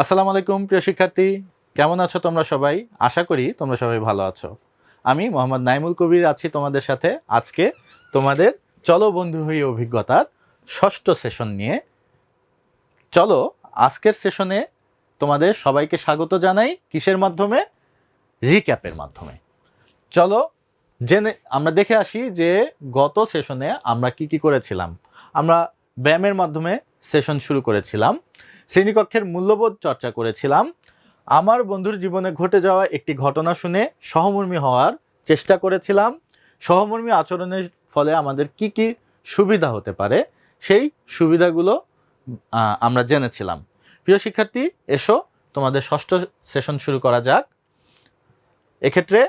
আসসালামু আলাইকুম, প্রিয় শিক্ষার্থী। কেমন আছো তোমরা সবাই? আশা করি তোমরা সবাই ভালো আছো। আমি মোহাম্মদ নাইমুল কবির আছি তোমাদের সাথে আজকে তোমাদের চলো বন্ধু হই অভিজ্ঞতার ষষ্ঠ সেশন নিয়ে। চলো, আজকের সেশনে তোমাদের সবাইকে স্বাগত জানাই কিসের মাধ্যমে? রিক্যাপের মাধ্যমে। চলো, জেনে, আমরা দেখে আসি যে গত সেশনে আমরা কি কি করেছিলাম। আমরা ব্যায়ামের মাধ্যমে সেশন শুরু করেছিলাম। শ্রেণীকক্ষের মূল্যবোধ চর্চা করেছিলাম। আমার বন্ধুর জীবনে ঘটে যাওয়া একটি ঘটনা শুনে সহমর্মী হওয়ার চেষ্টা করেছিলাম। সহমর্মী আচরণের ফলে আমাদের কি কি সুবিধা হতে পারে, সেই সুবিধাগুলো আমরা জেনেছিলাম। প্রিয় শিক্ষার্থী, এসো, তোমাদের ষষ্ঠ সেশন শুরু করা যাক। এক্ষেত্রে,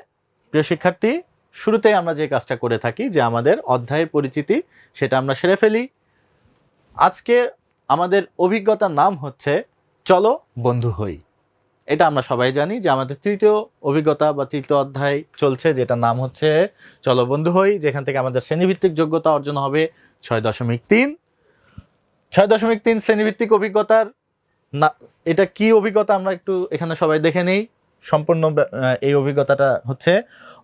প্রিয় শিক্ষার্থী, শুরুতেই আমরা যে কাজটা করে থাকি, যে আমাদের অধ্যায়ের পরিচিতি, সেটা আমরা সেরে ফেলি। আজকে আমাদের অভিজ্ঞতার নাম হচ্ছে চলো বন্ধু হই। এটা আমরা সবাই জানি যে আমাদের তৃতীয় অভিজ্ঞতা বা তৃতীয় অধ্যায় চলছে, যেটার নাম হচ্ছে চলো বন্ধু হই, যেখান থেকে আমাদের শ্রেণীভিত্তিক যোগ্যতা অর্জন হবে ছয় দশমিক তিন। ছয় দশমিক তিন শ্রেণীভিত্তিক অভিজ্ঞতার না, এটা কি অভিজ্ঞতা আমরা একটু এখানে সবাই দেখে নেই। সম্পূর্ণ এই অভিজ্ঞতাটা হচ্ছে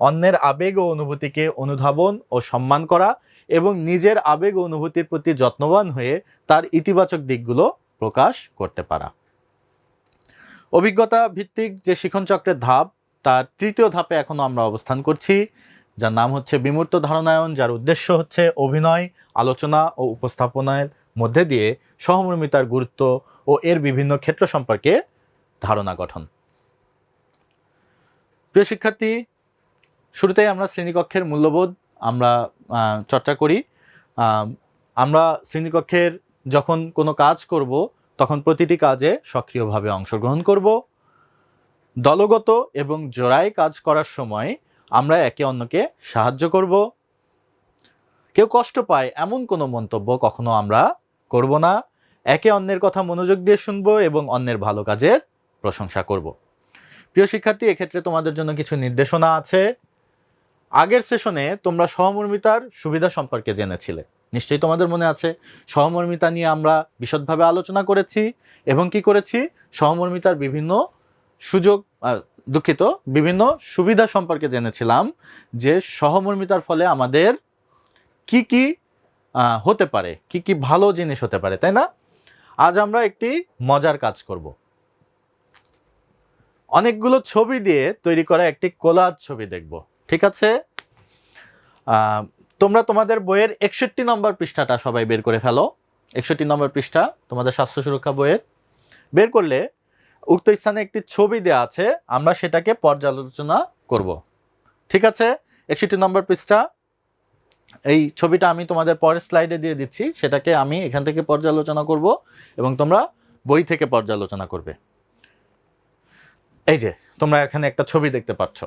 অন্যের আবেগ ও অনুভূতিকে অনুধাবন ও সম্মান করা। এবং নিজের আবেগ অনুভূতির প্রতি যত্নবান হয়ে তার ইতিবাচক দিকগুলো প্রকাশ করতে পারা। অভিজ্ঞতা ভিত্তিক যে শিখন চক্রের ধাপ, তার তৃতীয় ধাপে এখনও আমরা অবস্থান করছি, যার নাম হচ্ছে বিমূর্ত ধারণায়ন, যার উদ্দেশ্য হচ্ছে অভিনয়, আলোচনা ও উপস্থাপনার মধ্যে দিয়ে সহমর্মিতার গুরুত্ব ও এর বিভিন্ন ক্ষেত্র সম্পর্কে ধারণা গঠন। প্রিয় শিক্ষার্থী, শুরুতেই আমরা শ্রেণীকক্ষের মূল্যবোধ আমরা চর্চা করি। আমরা শ্রেণীকক্ষের যখন কোনো কাজ করব, তখন প্রতিটি কাজে সক্রিয়ভাবে অংশগ্রহণ করব। দলগত এবং জোড়ায় কাজ করার সময় আমরা একে অন্যকে সাহায্য করব। কেউ কষ্ট পায় এমন কোনো মন্তব্য কখনো আমরা করব না। একে অন্যের কথা মনোযোগ দিয়ে শুনব এবং অন্যের ভালো কাজের প্রশংসা করব। প্রিয় শিক্ষার্থী, এক্ষেত্রে তোমাদের জন্য কিছু নির্দেশনা আছে। আগের সেশনে তোমরা সহমর্মিতার সুবিধা সম্পর্কে জেনেছিলে। নিশ্চয়ই তোমাদের মনে আছে, সহমর্মিতা নিয়ে আমরা বিশদভাবে আলোচনা করেছি এবং কি করেছি? সহমর্মিতার বিভিন্ন সুযোগ দুঃখিত, বিভিন্ন সুবিধা সম্পর্কে জেনেছিলাম যে সহমর্মিতার ফলে আমাদের কি কি হতে পারে, কি কি ভালো জিনিস হতে পারে, তাই না? আজ আমরা একটি মজার কাজ করব। অনেকগুলো ছবি দিয়ে তৈরি করা একটি কোলাজ ছবি দেখব। ঠিক আছে? তোমরা তোমাদের বইয়ের একষট্টি নম্বর পৃষ্ঠাটা সবাই বের করে ফেলো। একষট্টি নম্বর পৃষ্ঠা, তোমাদের স্বাস্থ্য সুরক্ষা বইয়ের। বের করলে উক্ত স্থানে একটি ছবি দেওয়া আছে, আমরা সেটাকে পর্যালোচনা করব। ঠিক আছে? একষট্টি নম্বর পৃষ্ঠা, এই ছবিটা আমি তোমাদের পরের স্লাইডে দিয়ে দিচ্ছি, সেটাকে আমি এখান থেকে পর্যালোচনা করব এবং তোমরা বই থেকে পর্যালোচনা করবে। এই যে, তোমরা এখানে একটা ছবি দেখতে পাচ্ছ।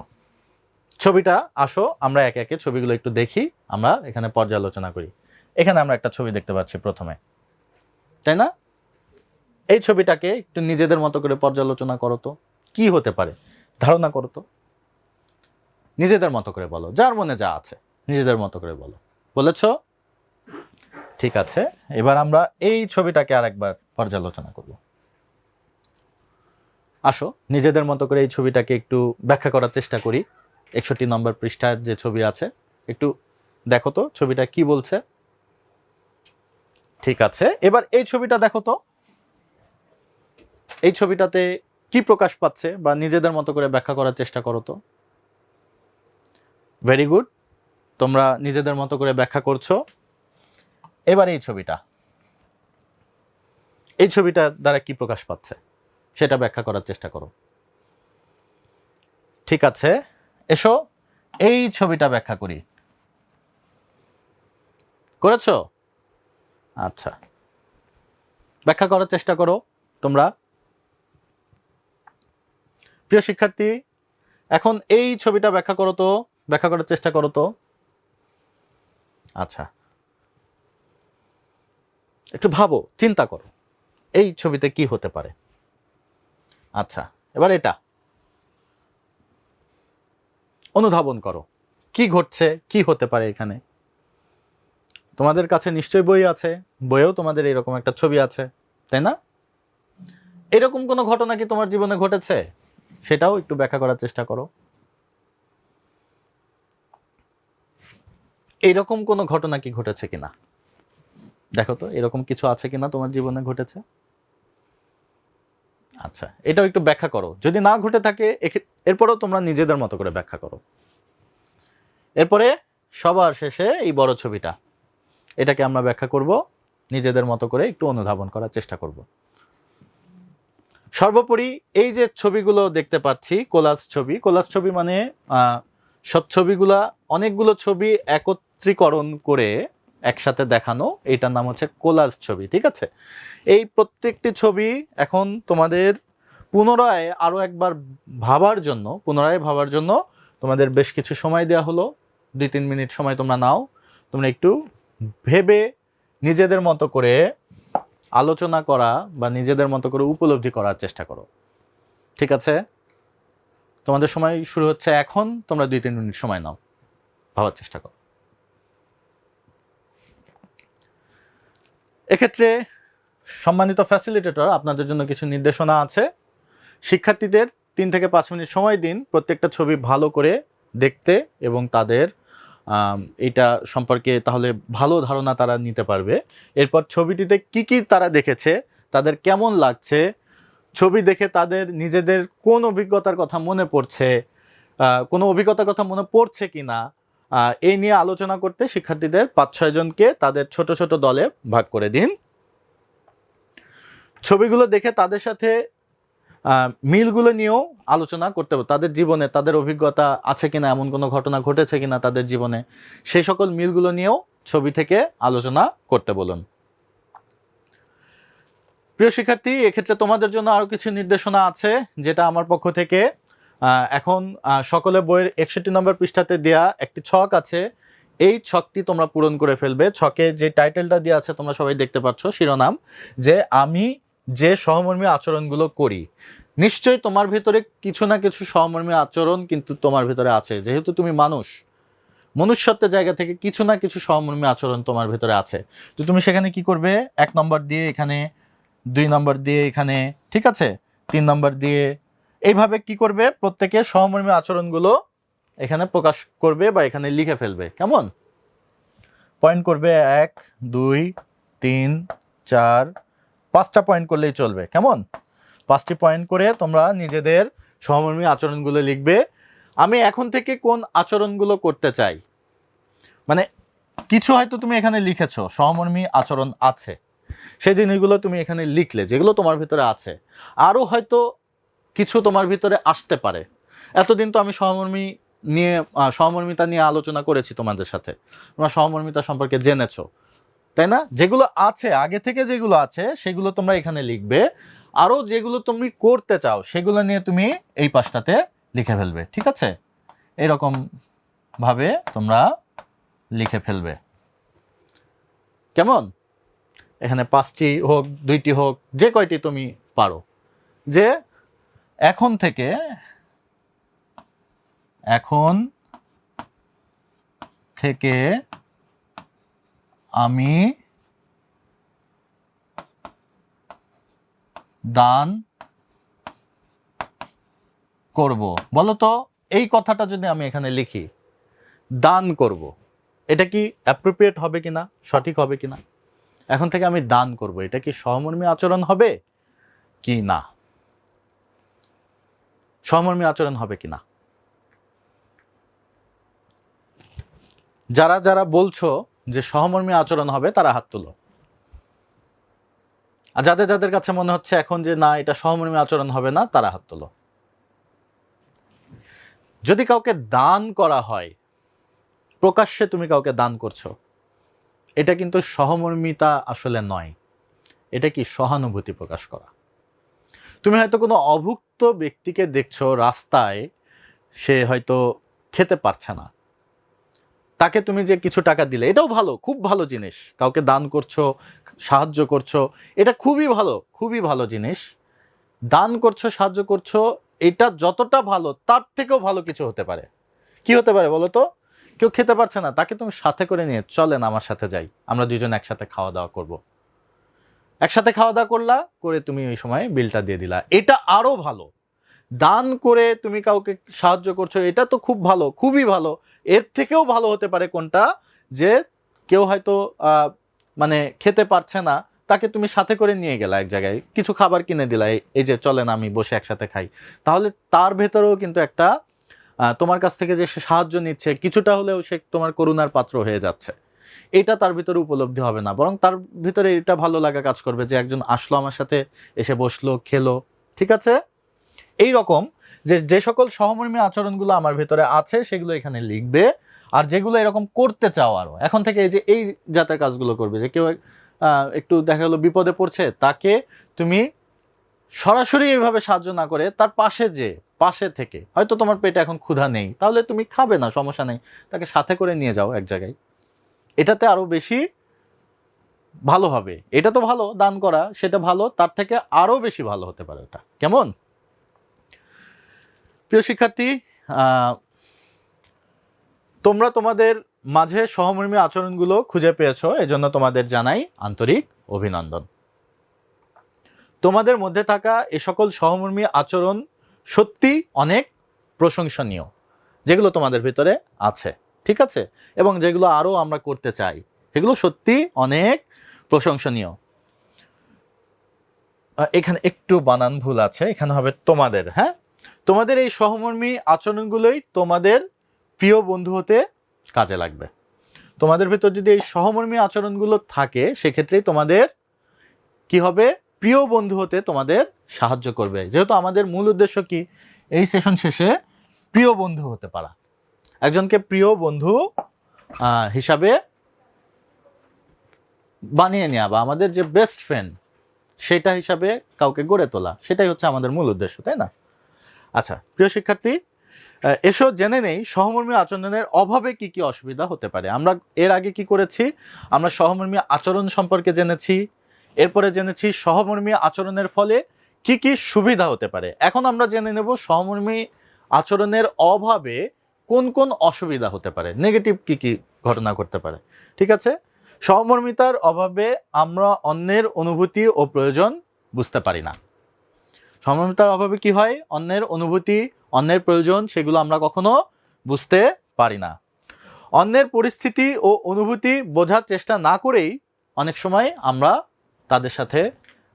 ছবিটা, আসো, আমরা একে একে ছবিগুলো একটু দেখি, আমরা এখানে পর্যালোচনা করি। এখানে আমরা একটা ছবি দেখতে পাচ্ছি প্রথমে। তাই না? এই ছবিটাকে একটু নিজেদের মতো করে পর্যালোচনা করো তো। কি হতে পারে? ধারণা করো তো। নিজেদের মতো করে বলো। যার মনে যা আছে, নিজেদের মতো করে বলো। বলেছ? ঠিক আছে। এবার আমরা এই ছবিটাকে আরেকবার পর্যালোচনা করব। আসো, নিজেদের মতো করে এই ছবিটাকে একটু ব্যাখ্যা করার চেষ্টা করি। একষট্টি নম্বর পৃষ্ঠার যে ছবি আছে, একটু দেখো তো ছবিটা কি বলছে। ঠিক আছে, এবার এই ছবিটা দেখো তো। এই ছবিটাতে কি প্রকাশ পাচ্ছে বা নিজেদের মতো করে ব্যাখ্যা করার চেষ্টা করো তো। ভেরি গুড তোমরা নিজেদের মতো করে ব্যাখ্যা করছ। এবার এই ছবিটা। এই ছবিটা দ্বারা কি প্রকাশ পাচ্ছে, সেটা ব্যাখ্যা করার চেষ্টা করো। ঠিক আছে এসো, এই ছবিটা ব্যাখ্যা করি। করেছ? আচ্ছা। ব্যাখ্যা করার চেষ্টা করো তোমরা। প্রিয় শিক্ষার্থী, এখন এই ছবিটা ব্যাখ্যা করো তো, ব্যাখ্যা করার চেষ্টা করো তো। আচ্ছা। একটু ভাবো, চিন্তা করো, এই ছবিতে কি হতে পারে। আচ্ছা এবার এটা। অনুধাবন করো। কি ঘটছে? কি হতে পারে এখানে? তোমাদের কাছে নিশ্চয়ই বই আছে। বইয়েও তোমাদের এরকম একটা ছবি আছে। তাই না? এরকম কোনো ঘটনা কি তোমার জীবনে ঘটেছে? সেটাও একটু ব্যাখ্যা করার চেষ্টা করো। এইরকম কোনো ঘটনা কি ঘটেছে কিনা? দেখো তো, এরকম কিছু আছে কিনা তোমার জীবনে ঘটেছে? আচ্ছা এটাও একটু ব্যাখ্যা করো। যদি না ঘটে থাকে এরপরেও তোমরা নিজেদের মতো করে ব্যাখ্যা করো। এরপরে সবার শেষে এই বড় ছবিটা। এটাকে আমরা ব্যাখ্যা করব, নিজেদের মতো করে একটু অনুধাবন করার চেষ্টা করব। সর্বোপরি এই যে ছবিগুলো দেখতে পাচ্ছি, কোলাস ছবি কোলাস ছবি মানে সব ছবিগুলা অনেকগুলো ছবি একত্রীকরণ করে একসাথে দেখানো, এটার নাম হচ্ছে কোলাজ ছবি, ঠিক আছে? এই প্রত্যেকটি ছবি এখন তোমাদের পুনরায় আরও একবার ভাবার জন্য, পুনরায় ভাবার জন্য তোমাদের বেশ কিছু সময় দেওয়া হলো। দুই, তিন মিনিট সময় তোমরা নাও। তোমরা একটু ভেবে নিজেদের মতো করে আলোচনা করা বা নিজেদের মতো করে উপলব্ধি করার চেষ্টা করো। ঠিক আছে? তোমাদের সময় শুরু হচ্ছে এখন, তোমরা দুই, তিন মিনিট সময় নাও। ভাবার চেষ্টা করো। এক্ষেত্রে সম্মানিত ফ্যাসিলিটেটর আপনাদের জন্য কিছু নির্দেশনা আছে। শিক্ষার্থীদের তিন থেকে পাঁচ মিনিট সময় দিন প্রত্যেকটা ছবি ভালো করে দেখতে এবং তাদের এটা সম্পর্কে তাহলে ভালো ধারণা তারা নিতে পারবে। এরপর ছবিটিতে কি কি তারা দেখেছে, তাদের কেমন লাগছে, ছবি দেখে তাদের নিজেদের কোন অভিজ্ঞতার কথা মনে পড়ছে কোনো অভিজ্ঞতার কথা মনে পড়ছে কি না এই নিয়ে আলোচনা করতে শিক্ষার্থীদের পাঁচ ছয় জনকে তাদের ছোট ছোট দলে ভাগ করে দিন। ছবিগুলো দেখে তাদের সাথে মিলগুলো নিয়েও আলোচনা করতে হবে। তাদের জীবনে তাদের অভিজ্ঞতা আছে কিনা, এমন কোনো ঘটনা ঘটেছে কিনা তাদের জীবনে, সেই সকল মিলগুলো নিয়েও ছবি থেকে আলোচনা করতে বলুন। প্রিয় শিক্ষার্থী, এক্ষেত্রে তোমাদের জন্য আরও কিছু নির্দেশনা আছে, যেটা আমার পক্ষ থেকে এখন সকলে বইয়ের একষট্টি নম্বর পৃষ্ঠাতে দেয়া একটি ছক আছে। এই ছকটি তোমরা পূরণ করে ফেলবে। ছকে যে টাইটেলটা দেওয়া আছে, তোমরা সবাই দেখতে পাচ্ছ শিরোনাম, যে আমি যে সহমর্মী আচরণগুলো করি। নিশ্চয়ই তোমার ভিতরে কিছু না কিছু সহমর্মী আচরণ কিন্তু তোমার ভিতরে আছে। যেহেতু তুমি মানুষ, মনুষ্যত্বের জায়গা থেকে কিছু না কিছু সহমর্মী আচরণ তোমার ভিতরে আছে। তো তুমি সেখানে কি করবে? এক নম্বর দিয়ে এখানে, দুই নম্বর দিয়ে এখানে, ঠিক আছে? তিন নম্বর দিয়ে এইভাবে কি করবে? প্রত্যেকে সহমর্মী আচরণগুলো এখানে প্রকাশ করবে বা এখানে লিখে ফেলবে। কেমন? পয়েন্ট করবে এক, দুই, তিন, চার, পাঁচটা পয়েন্ট করলেই চলবে। কেমন? পাঁচটি পয়েন্ট করে তোমরা নিজেদের সহমর্মী আচরণগুলো লিখবে। আমি এখন থেকে কোন আচরণগুলো করতে চাই? মানে কিছু হয়তো তুমি এখানে লিখেছো সহমর্মী আচরণ আছে। সেই জিনিসগুলো তুমি এখানে লিখলে, যেগুলো তোমার ভিতরে আছে। আরও হয়তো কিছু তোমার ভিতরে আসতে পারে। এতদিন তো আমি সহমর্মী নিয়ে সহমর্মিতা নিয়ে আলোচনা করেছি তোমাদের সাথে। তোমরা সহমর্মিতা সম্পর্কে জেনেছো। তাই না? যেগুলো আছে, আগে থেকে যেগুলো আছে, সেগুলো তোমরা এখানে লিখবে। আরও যেগুলো তুমি করতে চাও, সেগুলো নিয়ে তুমি এই পাশটাতে লিখে ফেলবে, ঠিক আছে? এরকম ভাবে তোমরা লিখে ফেলবে। কেমন? এখানে পাঁচটি হোক, দুইটি হোক, যে কয়টি তুমি পারো। যে এখন থেকে এখন থেকে আমি দান করব। বলো তো, এই কথাটা যদি আমি এখানে লিখি, দান করব, এটা কি অ্যাপ্রোপ্রিয়েট হবে কিনা, সঠিক হবে কিনা? এখন থেকে আমি দান করব, এটা কি সহমর্মী আচরণ হবে কি না? সহমর্মী আচরণ হবে কিনা? যারা যারা বলছো যে সহমর্মী আচরণ হবে, তারা হাত তুলো। আর যাদের যাদের কাছে মনে হচ্ছে এখন যে না, এটা সহমর্মী আচরণ হবে না, তারা হাত তোলো। যদি কাউকে দান করা হয়, প্রকাশ্যে তুমি কাউকে দান করছ, এটা কিন্তু সহমর্মিতা আসলে নয়। এটা কি সহানুভূতি প্রকাশ করা? তুমি হয়তো কোনো অভুক্ত ব্যক্তিকে দেখছ রাস্তায়, সে হয়তো খেতে পারছে না। তাকে তুমি যে কিছু টাকা দিলে, এটাও ভালো, খুব ভালো জিনিস। কাউকে দান করছ, সাহায্য করছ, এটা খুবই ভালো খুবই ভালো জিনিস। দান করছ, সাহায্য করছ, এটা যতটা ভালো, তার থেকেও ভালো কিছু হতে পারে। কি হতে পারে বলো তো? কেউ খেতে পারছে না, তাকে তুমি সাথে করে নিয়ে চলেন আমার সাথে যাই। আমরা দুজন একসাথে খাওয়া দাওয়া করব। একসাথে খাওয়া দাওয়া করলা, করে তুমি ওই সময় বিলটা দিয়ে দিলা। এটা আরও ভালো। দান করে তুমি কাউকে সাহায্য করছ, এটা তো খুব ভালো, খুবই ভালো। এর থেকেও ভালো হতে পারে কোনটা? যে কেউ হয়তো মানে খেতে পারছে না, তাকে তুমি সাথে করে নিয়ে গেলা এক জায়গায়। কিছু খাবার কিনে দিলা এই- এই যে চলেন আমি বসে একসাথে খাই। তাহলে তার ভেতরেও কিন্তু একটা তোমার কাছ থেকে যে সে সাহায্য নিচ্ছে, কিছুটা হলেও সে তোমার করুণার পাত্র হয়ে যাচ্ছে। এটা তার ভিতরে উপলব্ধি হবে না। বরং তার ভিতরে এটা ভালো লাগা কাজ করবে যে একজন আসলো আমার সাথে, এসে বসল, খেলো। ঠিক আছে? এই রকম যে যে সকল সহমর্মী আচরণগুলো আমার ভিতরে আছে, সেগুলো এখানে লিখবে। আর যেগুলো এরকম করতে চাও আরও। এখন থেকে এই যে, এই জাতের কাজগুলো করবে যে, কেউ একটু দেখা গেলো বিপদে পড়ছে, তাকে তুমি সরাসরি এইভাবে সাহায্য না করে তার পাশে যে, পাশে থেকে। হয়তো তোমার পেটে এখন ক্ষুধা নেই, তাহলে তুমি খাবে না, সমস্যা নেই। তাকে সাথে করে নিয়ে যাও এক জায়গায়। এটাতে আরও বেশি ভালো হবে। এটা তো ভালো, দান করা, সেটা ভালো, তার থেকে আরও বেশি ভালো হতে পারে ওটা কেমন? প্রিয় শিক্ষার্থী তোমরা তোমাদের মাঝে সহমর্মী আচরণগুলো খুঁজে পেয়েছ, এজন্য তোমাদের জানাই আন্তরিক অভিনন্দন। তোমাদের মধ্যে থাকা এ সকল সহমর্মী আচরণ সত্যি অনেক প্রশংসনীয়, যেগুলো তোমাদের ভিতরে আছে। ঠিক আছে? এবং যেগুলো আরও আমরা করতে চাই, এগুলো সত্যি অনেক প্রশংসনীয়। এখানে একটু বানান ভুল আছে, এখানে হবে তোমাদের হ্যাঁ? তোমাদের এই সহমর্মী আচরণগুলোই তোমাদের প্রিয় বন্ধু হতে কাজে লাগবে। তোমাদের ভিতর যদি এই সহমর্মী আচরণগুলো থাকে, সেক্ষেত্রেই তোমাদের কি হবে? প্রিয় বন্ধু হতে তোমাদের সাহায্য করবে। যেহেতু আমাদের মূল উদ্দেশ্য কি? এই সেশন শেষে প্রিয় বন্ধু হতে পারা। একজনকে প্রিয় বন্ধু হিসাবে বানিয়ে নেওয়া বা আমাদের যে বেস্ট ফ্রেন্ড সেটা হিসাবে কাউকে গড়ে তোলা। সেটাই হচ্ছে আমাদের মূল উদ্দেশ্য, তাই না? আচ্ছা প্রিয় শিক্ষার্থী এসো জেনে নেই সহমর্মী আচরণের অভাবে কি কি অসুবিধা হতে পারে। আমরা এর আগে কি করেছি? আমরা সহমর্মী আচরণ সম্পর্কে জেনেছি। এরপরে জেনেছি সহমর্মী আচরণের ফলে কি কি সুবিধা হতে পারে। এখন আমরা জেনে নেব সহমর্মী আচরণের অভাবে কোন কোন অসুবিধা হতে পারে? নেগেটিভ কি কি ঘটনা ঘটতে পারে? ঠিক আছে? সহমর্মিতার অভাবে আমরা অন্যের অনুভূতি ও প্রয়োজন বুঝতে পারি না। সহমর্মিতার অভাবে কি হয়? অন্যের অনুভূতি, অন্যের প্রয়োজন সেগুলো আমরা কখনো বুঝতে পারি না। অন্যের পরিস্থিতি ও অনুভূতি বোঝার চেষ্টা না করেই অনেক সময় আমরা তাদের সাথে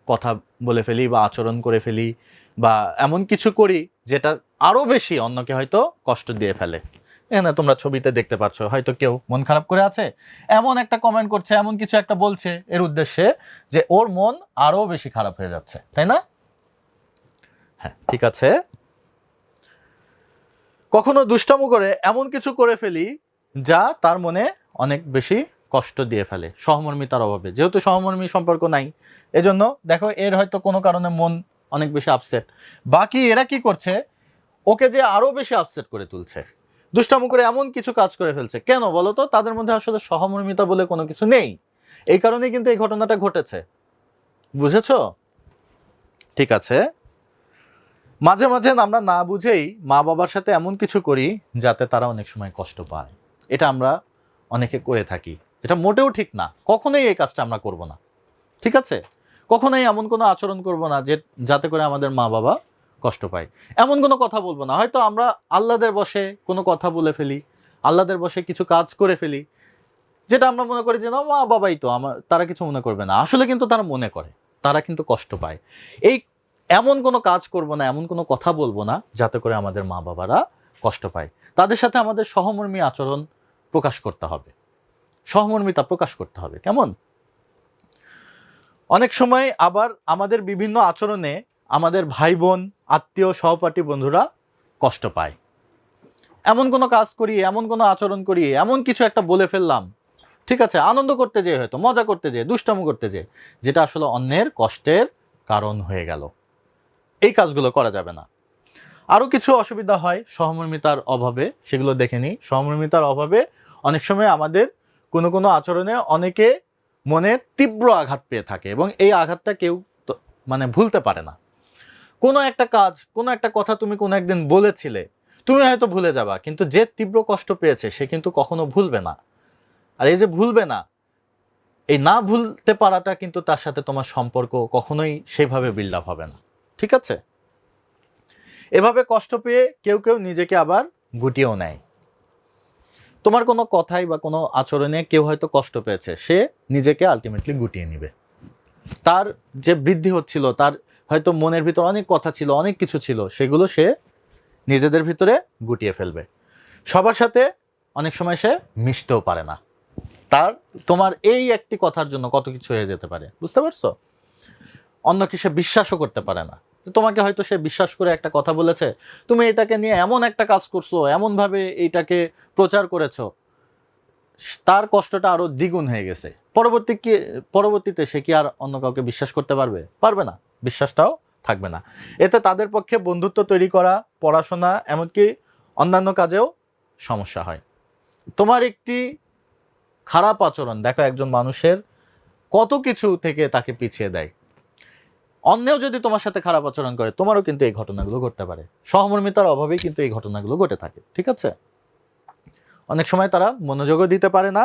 কথা বলে ফেলি বা আচরণ করে ফেলি। বা এমন কিছু করি যেটা আরও বেশি অন্যকে হয়তো কষ্ট দিয়ে ফেলে। এখানে তোমরা ছবিতে দেখতে পাচ্ছ হয়তো কেউ মন খারাপ করে আছে। এমন একটা কমেন্ট করছে, এমন কিছু একটা বলছে, এর উদ্দেশ্যে যে ওর মন আরও বেশি খারাপ হয়ে যাচ্ছে, তাই না? হ্যাঁ ঠিক আছে। কখনো দুষ্টামো করে এমন কিছু করে ফেলি যা তার মনে অনেক বেশি কষ্ট দিয়ে ফেলে, সহমর্মিতার অভাবে। যেহেতু সহমর্মী সম্পর্ক নাই, এজন্য দেখো এর হয়তো কোনো কারণে মন অনেক বেশি আপসেট বাকি এরা কি করছে? ওকে যে আরও বেশি আপসেট করে তুলছে। দুষ্টামো করে এমন কিছু কাজ করে ফেলছে। কেন বলো তো? তাদের মধ্যে আসলে সহমর্মিতা বলে কোনো কিছু নেই। এই কারণেই কিন্তু এই ঘটনাটা ঘটেছে। বুঝেছ? ঠিক আছে। মাঝে মাঝে আমরা না বুঝেই মা বাবার সাথে এমন কিছু করি যাতে তারা অনেক সময় কষ্ট পায়। এটা আমরা অনেকে করে থাকি। এটা মোটেও ঠিক না। কখনোই এই কাজটা আমরা করব না। ঠিক আছে? কখনোই এমন কোনো আচরণ করব না যে, যাতে করে আমাদের মা বাবা কষ্ট পায়। এমন কোনো কথা বলব না। হয়তো আমরা আল্লাদের বসে কোনো কথা বলে ফেলি, আল্লাদের বসে কিছু কাজ করে ফেলি, যেটা আমরা মনে করি যে, না, মা বাবাই তো আমার, তারা কিছু মনে করবে না। আসলে কিন্তু তারা মনে করে, তারা কিন্তু কষ্ট পায়। এই এমন কোনো কাজ করব না, এমন কোনো কথা বলব না, যাতে করে আমাদের মা বাবারা কষ্ট পায়। তাদের সাথে আমাদের সহমর্মী আচরণ প্রকাশ করতে হবে। সহমর্মিতা প্রকাশ করতে হবে। কেমন? অনেক সময় আবার আমাদের বিভিন্ন আচরণে আমাদের ভাই বোন আত্মীয়, সহপাঠী বন্ধুরা কষ্ট পায়। এমন কোনো কাজ করি, এমন কোনো আচরণ করি, এমন কিছু একটা বলে ফেললাম, ঠিক আছে, আনন্দ করতে যেয়ে হয়তো, মজা করতে যেয়ে, দুষ্টামো করতে যেয়ে, যেটা আসলে অন্যের কষ্টের কারণ হয়ে গেল। এই কাজগুলো করা যাবে না। আরও কিছু অসুবিধা হয় সহমর্মিতার অভাবে, সেগুলো দেখে নিই। সহমর্মিতার অভাবে অনেক সময় আমাদের কোনো কোনো আচরণে অনেকে মনে তীব্র আঘাত পেয়ে থাকে এবং এই আঘাতটা কেউ মানে ভুলতে পারে না। কোনো একটা কাজ, কোনো একটা কথা তুমি কোনো একদিন বলেছিলে, তুমি হয়তো ভুলে যাবা, কিন্তু যে তীব্র কষ্ট পেয়েছে সে কিন্তু কখনো ভুলবে না। আর এই যে ভুলবে না, এই না ভুলতে পারাটা কিন্তু তার সাথে তোমার সম্পর্ক কখনোই সেভাবে বিল্ড আপ হবে না। ঠিক আছে? এভাবে কষ্ট পেয়ে কেউ কেউ নিজেকে আবার গুটিয়েও নেয়। তোমার কোনো কথাই বা কোনো আচরণে কেউ হয়তো কষ্ট পেয়েছে, সে নিজেকে আলটিমেটলি গুটিয়ে নিবে। তার যে বৃদ্ধি হচ্ছিল, তার হয়তো মনের ভিতর অনেক কথা ছিল, অনেক কিছু ছিল, সেগুলো সে নিজেদের ভিতরে গুটিয়ে ফেলবে। সবার সাথে অনেক সময় সে মিশতেও পারে না। তার, তোমার এই একটি কথার জন্য কত কিছু হয়ে যেতে পারে, বুঝতে পারছ? অন্যকে সে বিশ্বাসও করতে পারে না। তোমাকে হয়তো সে বিশ্বাস করে একটা কথা বলেছে, তুমি এটাকে নিয়ে এমন একটা কাজ করছ, এমনভাবে এইটাকে প্রচার করেছ। তার কষ্টটা আরও দ্বিগুণ হয়ে গেছে। পরবর্তী কি, পরবর্তীতে সে কি আর অন্য কাউকে বিশ্বাস করতে পারবে? পারবে না। বিশ্বাসটাও থাকবে না। এতে তাদের পক্ষে বন্ধুত্ব তৈরি করা, পড়াশোনা, এমনকি অন্যান্য কাজেও সমস্যা হয়। তোমার একটি খারাপ আচরণ, দেখো একজন মানুষের কত কিছু থেকে তাকে পিছিয়ে দেয়। অন্যেও যদি তোমার সাথে খারাপ আচরণ করে, তোমারও কিন্তু এই ঘটনাগুলো ঘটতে পারে। সহমর্মিতার অভাবেই কিন্তু এই ঘটনাগুলো ঘটে থাকে, ঠিক আছে? অনেক সময় তারা মনোযোগও দিতে পারে না।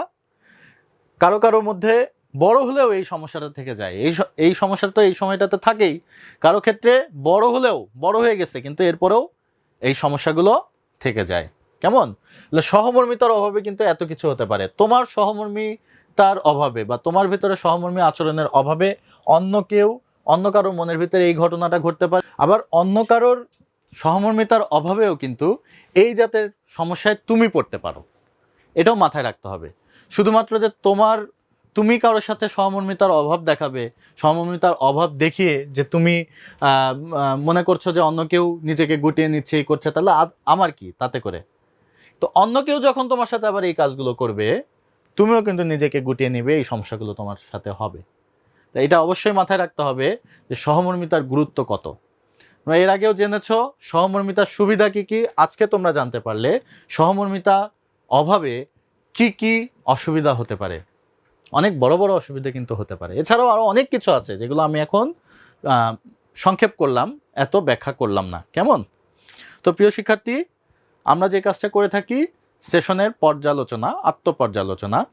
কারও কারোর মধ্যে বড় হলেও এই সমস্যাটা থেকে যায়। এই এই সমস্যাটা তো এই সময়টাতে থাকেই। কারও ক্ষেত্রে বড় হলেও, বড় হয়ে গেছে, কিন্তু এরপরেও এই সমস্যাগুলো থেকে যায়। কেমন? সহমর্মিতার অভাবে কিন্তু এত কিছু হতে পারে। তোমার সহমর্মিতার অভাবে বা তোমার ভিতরে সহমর্মী আচরণের অভাবে অন্য কেউ অন্য কারোর মনের ভিতরে এই ঘটনাটা ঘটতে পারে। আবার অন্য কারোর সহমর্মিতার অভাবেও কিন্তু এই জাতের সমস্যায় তুমি পড়তে পারো। এটাও মাথায় রাখতে হবে। শুধুমাত্র যে তোমার, তুমি কারোর সাথে সহমর্মিতার অভাব দেখাবে, সহমর্মিতার অভাব দেখিয়ে যে তুমি মনে করছ যে অন্য কেউ নিজেকে গুটিয়ে নিচ্ছে, এই করছে, তাহলে আমার কি? তাতে করে। তো অন্য কেউ যখন তোমার সাথে আবার এই কাজগুলো করবে, তুমিও কিন্তু নিজেকে গুটিয়ে নিবে, এই সমস্যাগুলো তোমার সাথে হবে। এটা অবশ্যই মাথায় রাখতে হবে যে সহমর্মিতার গুরুত্ব কত। তোমরা এর আগেও জেনেছো, সহমর্মিতার সুবিধা কি কি? আজকে তোমরা জানতে পারলে সহমর্মিতা অভাবে কি কি অসুবিধা হতে পারে। অনেক বড় বড় অসুবিধা কিন্তু হতে পারে। এছাড়াও আরও অনেক কিছু আছে যেগুলো আমি এখন সংক্ষেপ করলাম, এত ব্যাখ্যা করলাম না। কেমন? তো প্রিয় শিক্ষার্থী, আমরা যে কাজটা করে থাকি, সেশনের পর্যালোচনা, আত্মপর্যালোচনা।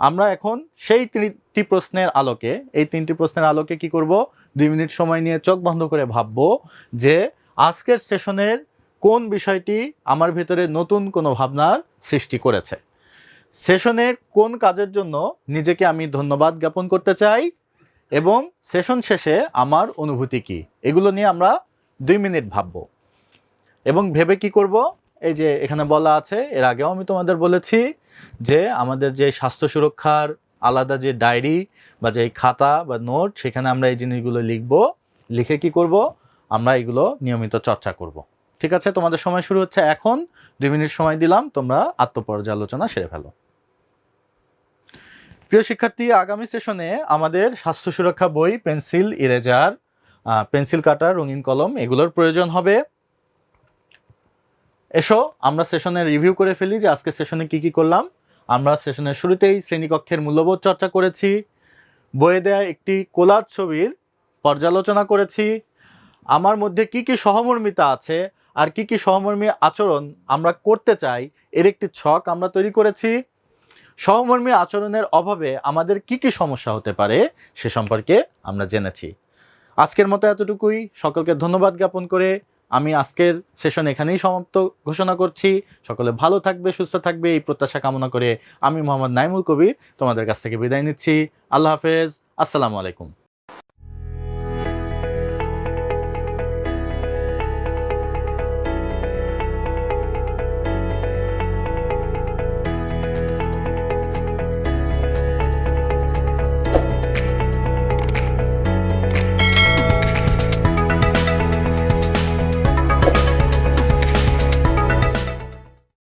আমরা এখন সেই তিনটি প্রশ্নের আলোকে, এই তিনটি প্রশ্নের আলোকে কি করব? দুই মিনিট সময় নিয়ে চোখ বন্ধ করে ভাববো যে আজকের সেশনের কোন বিষয়টি আমার ভিতরে নতুন কোনো ভাবনার সৃষ্টি করেছে। সেশনের কোন কাজের জন্য নিজেকে আমি ধন্যবাদ জ্ঞাপন করতে চাই এবং সেশন শেষে আমার অনুভূতি কি? এগুলো নিয়ে আমরা দুই মিনিট ভাববো। এবং ভেবে কি করব? এই যে এখানে বলা আছে, এর আগেও আমি তোমাদের বলেছি যে আমাদের যে স্বাস্থ্য সুরক্ষার আলাদা যে ডায়েরি বা যে খাতা বা নোট, সেখানে আমরা এই জিনিসগুলো লিখব। লিখে কি করব? আমরা এগুলো নিয়মিত চর্চা করব। ঠিক আছে? তোমাদের সময় শুরু হচ্ছে এখন। দুই মিনিট সময় দিলাম, তোমরা আত্মপর্যালোচনা সেরে ফেলো। প্রিয় শিক্ষার্থী, আগামী সেশনে আমাদের স্বাস্থ্য সুরক্ষা বই, পেন্সিল, ইরেজার পেন্সিল কাটার, রঙিন কলম, এগুলোর প্রয়োজন হবে। এসো, আমরা সেশনের রিভিউ করে ফেলি যে আজকে সেশনে কি কি করলাম। আমরা সেশনের শুরুতেই শ্রেণীকক্ষের মূল্যবোধ চর্চা করেছি। বয়ে দেয়া একটি কোলাজ ছবির পর্যালোচনা করেছি। আমার মধ্যে কি কি সহমর্মিতা আছে আর কি কি সহমর্মী আচরণ আমরা করতে চাই, এর একটি ছক আমরা তৈরি করেছি। সহমর্মী আচরণের অভাবে আমাদের কি কি সমস্যা হতে পারে সে সম্পর্কে আমরা জেনেছি। আজকের মতো এতটুকুই। সকলকে ধন্যবাদ জ্ঞাপন করে আমি আজকের সেশন এখানেই সমাপ্ত ঘোষণা করছি। সকলে ভালো থাকবে, সুস্থ থাকবে, এই প্রত্যাশা কামনা করে আমি মোহাম্মদ নাইমুল কবির তোমাদের কাছ থেকে বিদায় নিচ্ছি। আল্লাহ হাফেজ। আসসালামু আলাইকুম।